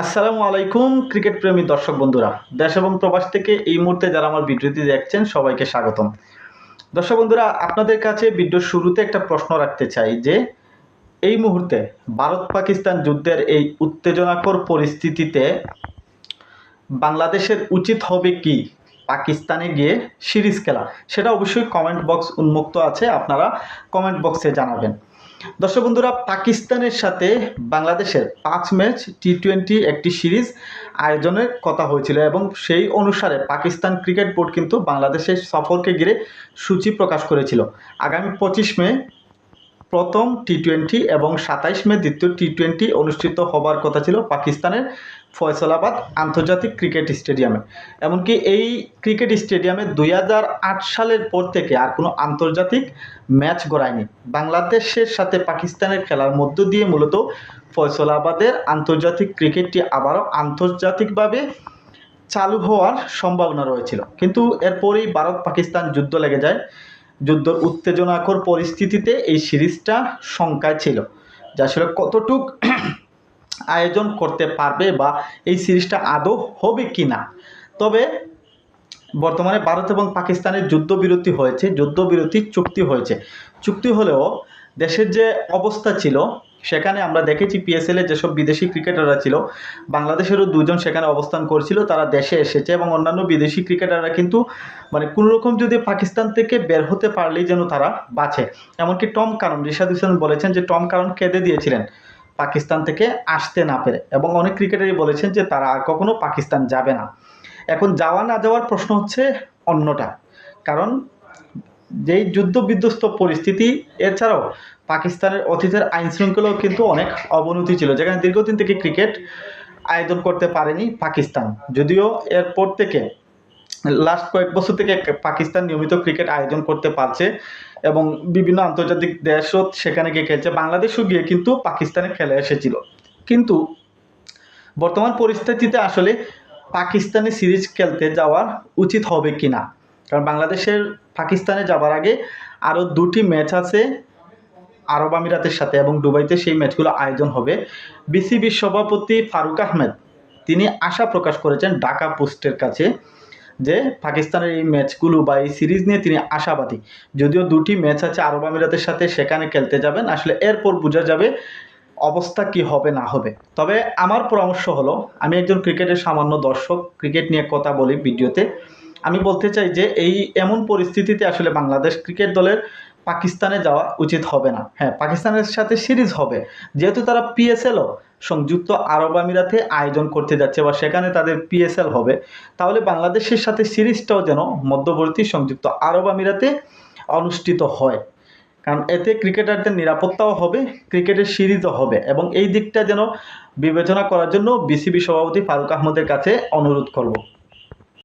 আসসালামু আলাইকুম, ক্রিকেট প্রেমী দর্শক বন্ধুরা। দেশ এবং প্রবাস থেকে এই মুহূর্তে যারা আমার ভিডিওটি দেখছেন, সবাইকে স্বাগতম। দর্শক বন্ধুরা, আপনাদের কাছে ভিডিওর শুরুতে একটা প্রশ্ন রাখতে চাই যে, এই মুহূর্তে ভারত পাকিস্তান যুদ্ধের এই উত্তেজনাকর পরিস্থিতিতে বাংলাদেশের উচিত হবে কি? পাকিস্তানে গিয়ে সিরিজ খেলা। সেটা অবশ্যই কমেন্ট বক্স উন্মুক্ত আছে, আপনারা কমেন্ট বক্সে জানাবেন। দর্শক বন্ধুরা, পাকিস্তানের সাথে বাংলাদেশের পাঁচ ম্যাচ টি টোয়েন্টি একটি সিরিজ আয়োজনের কথা হয়েছিল এবং সেই অনুসারে পাকিস্তান ক্রিকেট বোর্ড কিন্তু বাংলাদেশের সফরকে ঘিরে সূচি প্রকাশ করেছিল। আগামী পঁচিশ মে প্রথম টি টোয়েন্টি এবং সাতাইশ মে দ্বিতীয় টি টোয়েন্টি অনুষ্ঠিত হবার কথা ছিল পাকিস্তানের ফয়সলাবাদ আন্তর্জাতিক ক্রিকেট স্টেডিয়ামে। এমনকি এই ক্রিকেট স্টেডিয়ামে দুই হাজার আট সালের পর থেকে আর কোনো আন্তর্জাতিক ম্যাচ গড়ায়নি। বাংলাদেশের সাথে পাকিস্তানের খেলার মধ্য দিয়ে মূলত ফয়সলাবাদের আন্তর্জাতিক ক্রিকেটটি আবারও আন্তর্জাতিকভাবে চালু হওয়ার সম্ভাবনা রয়েছিল। কিন্তু এরপরেই ভারত পাকিস্তান যুদ্ধ লেগে যায়। যুদ্ধ উত্তেজনাকর পরিস্থিতিতে এই সিরিজটা শঙ্কায় ছিল। যা আসলে কতটুক আয়োজন করতে পারবে বা এই সিরিজটা আদৌ হবে কি না তবে বর্তমানে ভারত এবং পাকিস্তানের যুদ্ধবিরতি হয়েছে, যুদ্ধবিরতি চুক্তি হয়েছে। চুক্তি হলেও দেশের যে অবস্থা ছিল, সেখানে আমরা দেখেছি পিএসএলে যেসব বিদেশি ক্রিকেটাররা ছিল, বাংলাদেশেরও দুজন সেখানে অবস্থান করছিল, তারা দেশে এসেছে এবং অন্যান্য বিদেশি ক্রিকেটাররা কিন্তু মানে কোনো রকম যদি পাকিস্তান থেকে বের হতে পারলেই যেন তারা বাঁচে। এমনকি টম কারণ রিশাদ হোসেন বলেছেন যে টম কারণ কেঁদে দিয়েছিলেন। পাকিস্তান থেকে আসতে না পেরে। এবং অনেক ক্রিকেটারই বলেছেন যে তারা আর কখনো পাকিস্তান যাবে না। এখন যাওয়া না যাওয়ার প্রশ্ন হচ্ছে অন্যটা। কারণ যেই যুদ্ধ বিধ্বস্ত পরিস্থিতি, এছাড়াও পাকিস্তানের অতীতের আইন শৃঙ্খলাও কিন্তু অনেক অবনতি ছিল, যেখানে দীর্ঘদিন থেকে ক্রিকেট আয়োজন করতে পারেনি পাকিস্তান। যদিও এরপর থেকে লাস্ট কয়েক বছর থেকে পাকিস্তান নিয়মিত ক্রিকেট আয়োজন করতে পারছে এবং বিভিন্ন আন্তর্জাতিক দেশও সেখানে গিয়ে খেলছে। বাংলাদেশও গিয়ে কিন্তু পাকিস্তানে খেলে এসেছিল। কিন্তু বর্তমান পরিস্থিতিতে আসলে পাকিস্তানে সিরিজ খেলতে যাওয়ার উচিত হবে কি না কারণ বাংলাদেশের পাকিস্তানে যাবার আগে আরও দুটি ম্যাচ আছে আরব আমিরাতের সাথে এবং দুবাইতে সেই ম্যাচগুলো আয়োজন হবে। বিসিবির সভাপতি ফারুক আহমেদ, তিনি আশা প্রকাশ করেছেন ঢাকা পোস্টের কাছে যে পাকিস্তানের এই ম্যাচগুলো বা এই সিরিজ নিয়ে তিনি আশাবাদী। যদিও দুটি ম্যাচ আছে আরব আমিরাতের সাথে, সেখানে খেলতে যাবেন। আসলে এরপর বোঝা যাবে অবস্থা কি হবে, না হবে। তবে আমার পরামর্শ হলো, আমি একজন ক্রিকেটের সামান্য দর্শক, ক্রিকেট নিয়ে কথা বলি ভিডিওতে। আমি বলতে চাই যে এই এমন পরিস্থিতিতে আসলে বাংলাদেশ ক্রিকেট দলের পাকিস্তানে যাওয়া উচিত হবে না। হ্যাঁ পাকিস্তানের সাথে সিরিজ হবে। যেহেতু তারা পিএসএলও সংযুক্ত আরব আমিরাতে আয়োজন করতে যাচ্ছে বা সেখানে তাদের পিএসএল হবে, তাহলে বাংলাদেশের সাথে সিরিজটাও যেন মধ্যবর্তী সংযুক্ত আরব আমিরাতে অনুষ্ঠিত হয়। কারণ এতে ক্রিকেটারদের নিরাপত্তাও হবে, ক্রিকেটের সিরিজও হবে এবং এই দিকটা যেন বিবেচনা করার জন্য বিসিবি সভাপতি ফারুক আহমদের কাছে অনুরোধ করব।